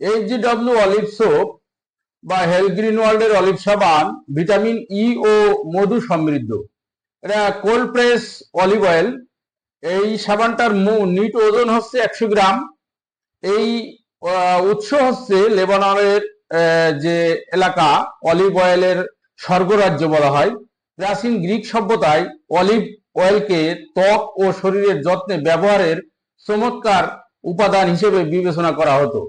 H G W olive soap বা health green ওয়ার্ল্ডের olive সাবান ভিটামিন ই ও মধু সমৃদ্ধ। এটা কোল্ড প্রেস অলিভ অয়েল এই সাবানটার নিট ওজন হচ্ছে একশো গ্রাম। এই উৎস হচ্ছে লেবাননের যে এলাকা অলিভ অয়েলের স্বর্গরাজ্য বলা হয়। প্রাচীন গ্রিক সভ্যতায় অলিভ অয়েলকে ত্বক ও শরীরের যত্নে ব্যবহারের চমৎকার উপাদান হিসেবে বিবেচনা করা হতো।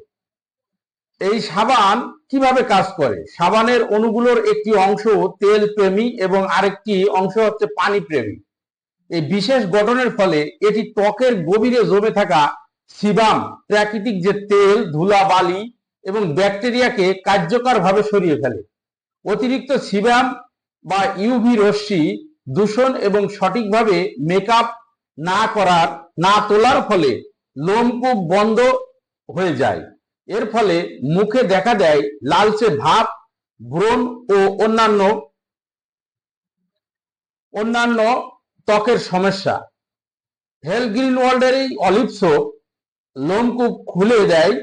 এই সাবান কীভাবে কাজ করে? সাবানের অণুগুলোর একটি অংশ তেল প্রেমী এবং আরেকটি অংশ হচ্ছে পানি প্রেমী। এই বিশেষ গঠনের ফলে এটি ত্বকের গভীরে জমে থাকা সিবাম, প্রাকৃতিক যে তেল, ধুলা, বালি এবং ব্যাকটেরিয়াকে কার্যকরভাবে সরিয়ে ফেলে। অতিরিক্ত সিবাম বা ইউভি রশ্মি দূষণ এবং সঠিকভাবে মেকআপ না করার, না তোলার ফলে লোমকূপ বন্ধ হয়ে যায়। এর ফলে মুখে দেখা দেয় লালচে ভাব ব্রণ ও অন্যান্য অন্যান্য ত্বকের সমস্যা। হেল গ্রিন ওয়ার্ল্ডের এই অলিভ সোপ লোমকূপ খুলে দেয়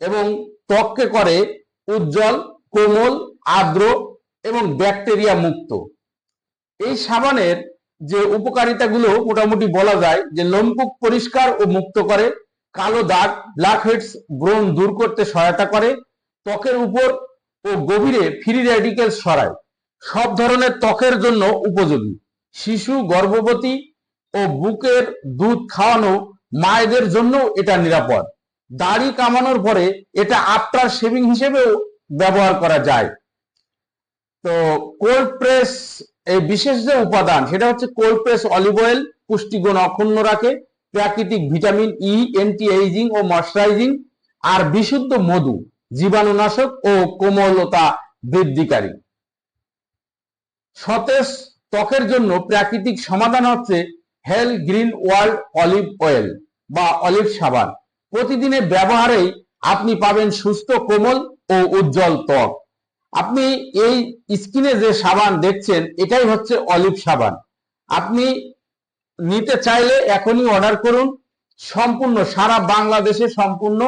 এবং ত্বককে করে উজ্জ্বল, কোমল, আর্দ্র এবং ব্যাকটেরিয়া মুক্ত। এই সাবানের যে উপকারিতাগুলো মোটামুটি বলা যায়, যে লোমকূপ পরিষ্কার ও মুক্ত করে কালো দাগ ব্ল্যাক হেডস ব্রণ দূর করতে সহায়তা করে, ত্বকের উপর ও গভীরে ফ্রি র্যাডিক্যাল সরায়। সব ধরনের ত্বকের জন্য উপযোগী। শিশু, গর্ভবতী ও বুকের দুধ খাওয়ানো মায়েদের জন্য এটা নিরাপদ। দাড়ি কামানোর পরে এটা আফটার শেভিং হিসেবেও ব্যবহার করা যায়। তো কোল্ড প্রেস এই বিশেষ যে উপাদান, সেটা হচ্ছে কোল্ড প্রেস অলিভ অয়েল পুষ্টিগুণ অক্ষুণ্ণ রাখে। প্রাকৃতিক ভিটামিন ই অ্যান্টি এইজিং ও ময়শ্চারাইজিং আর বিশুদ্ধ মধু, জীবাণুনাশক ও কোমলতা বৃদ্ধিকারী। সতেজ ত্বকের জন্য প্রাকৃতিক সমাধান হচ্ছে Health Green World olive oil বা অলিভ সাবান। প্রতিদিনের ব্যবহারেই আপনি পাবেন সুস্থ, কোমল ও উজ্জ্বল ত্বক। আপনি এই স্কিনে যে সাবান দেখছেন, এটাই হচ্ছে অলিভ সাবান। আপনি নিতে চাইলে এখনই অর্ডার করুন। সম্পূর্ণ সারা বাংলাদেশে সম্পূর্ণ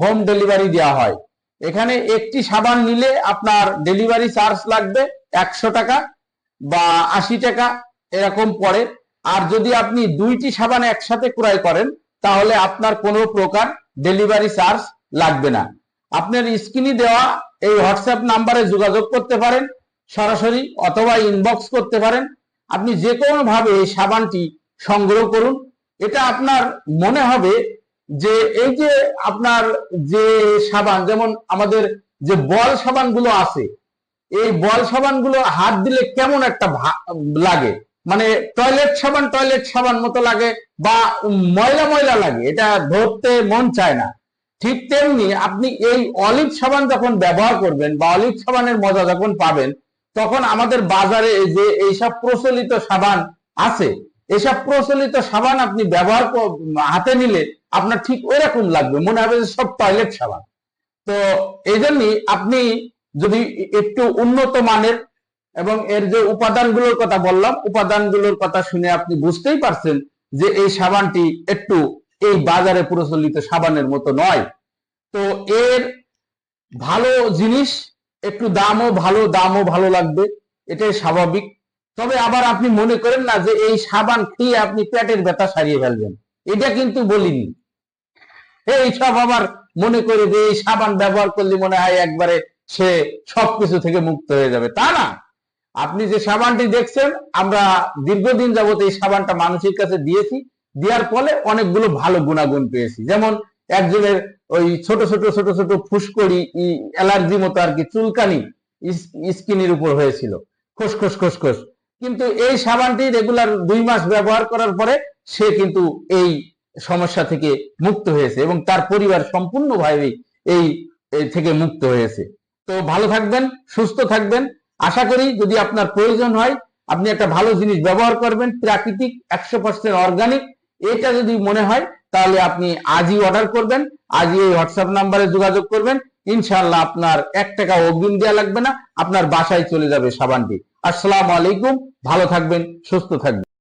হোম ডেলিভারি দেওয়া হয়। এখানে একটি সাবান নিলে আপনার ডেলিভারি চার্জ লাগবে একশো টাকা বা আশি টাকা, এরকম পড়ে। আর যদি আপনি দুইটি সাবান একসাথে ক্রয় করেন, তাহলে আপনার কোনো প্রকার ডেলিভারি চার্জ লাগবে না। আপনার স্ক্রিনে দেওয়া এই হোয়াটসঅ্যাপ নাম্বারে যোগাযোগ করতে পারেন, সরাসরি অথবা ইনবক্স করতে পারেন। আপনি যে কোনো ভাবে এই সাবানটি সংগ্রহ করুন। এটা আপনার মনে হবে যে এই যে আপনার যে সাবান, যেমন আমাদের যে বল সাবানগুলো আছে, এই বল সাবানগুলো হাত দিলে কেমন একটা লাগে? মানে টয়লেট সাবান টয়লেট সাবান মতো লাগে বা ময়লা ময়লা লাগে, এটা ধরতে মন চায় না। ঠিক তেমনি আপনি এই অলিভ সাবান যখন ব্যবহার করবেন বা অলিভ সাবানের মজা যখন পাবেন, তখন আমাদের বাজারে যে এইসব প্রচলিত সাবান আছে এসব প্রচলিত সাবান আপনি ব্যবহার হাতে নিলে আপনার ঠিক ওই রকম লাগবে। মনে হবে যে সব টয়লেট সাবান। তো এই জন্যই আপনি যদি একটু উন্নত মানের এবং এর যে উপাদানগুলোর কথা বললাম, উপাদানগুলোর কথা শুনে আপনি বুঝতেই পারছেন যে এই সাবানটি একটু এই বাজারে প্রচলিত সাবানের মতো নয়। তো এর ভালো জিনিস, একটু দামও ভালো দামও ভালো লাগবে। এটাই স্বাভাবিক। তবে আবার আপনি মনে করেন না যে এই সাবান খেয়ে আপনি পেটের ব্যথা সারিয়ে ফেলবেন। এটা কিন্তু বলিনি। এই সব আবার মনে করে যে এই সাবান ব্যবহার করলে মনে হয় একবারে সে সবকিছু থেকে মুক্ত হয়ে যাবে। তা না। আপনি যে সাবানটি দেখছেন, আমরা দীর্ঘদিন যাবত এই সাবানটা মানুষের কাছে দিয়েছি। দেওয়ার ফলে অনেকগুলো ভালো গুণাগুণ পেয়েছি। যেমন একজনের ওই ছোট ছোট ছোট ছোট ফুসকড়ি অ্যালার্জি মতো আর কি চুলকানি স্কিনের উপর হয়েছিল। খসখস খসখস কিন্তু এই সাবানটি রেগুলার দুই মাস ব্যবহার করার পরে সে কিন্তু এই সমস্যা থেকে মুক্ত হয়েছে এবং তার পরিবার সম্পূর্ণভাবে এই থেকে মুক্ত হয়েছে। তো ভালো থাকবেন, সুস্থ থাকবেন। আশা করি যদি আপনার প্রয়োজন হয়, আপনি একটা ভালো জিনিস ব্যবহার করবেন, প্রাকৃতিক একশো পার্সেন্ট অর্গানিক এটা যদি মনে হয়, তাহলে আপনি আজই অর্ডার করবেন, আজই এই হোয়াটসঅ্যাপ নাম্বারে যোগাযোগ করবেন। ইনশাআল্লাহ আপনার এক টাকা অগ্রিম দেওয়া লাগবে না, আপনার বাসায় চলে যাবে সাবানটি। আসসালামু আলাইকুম, ভালো থাকবেন, সুস্থ থাকবেন।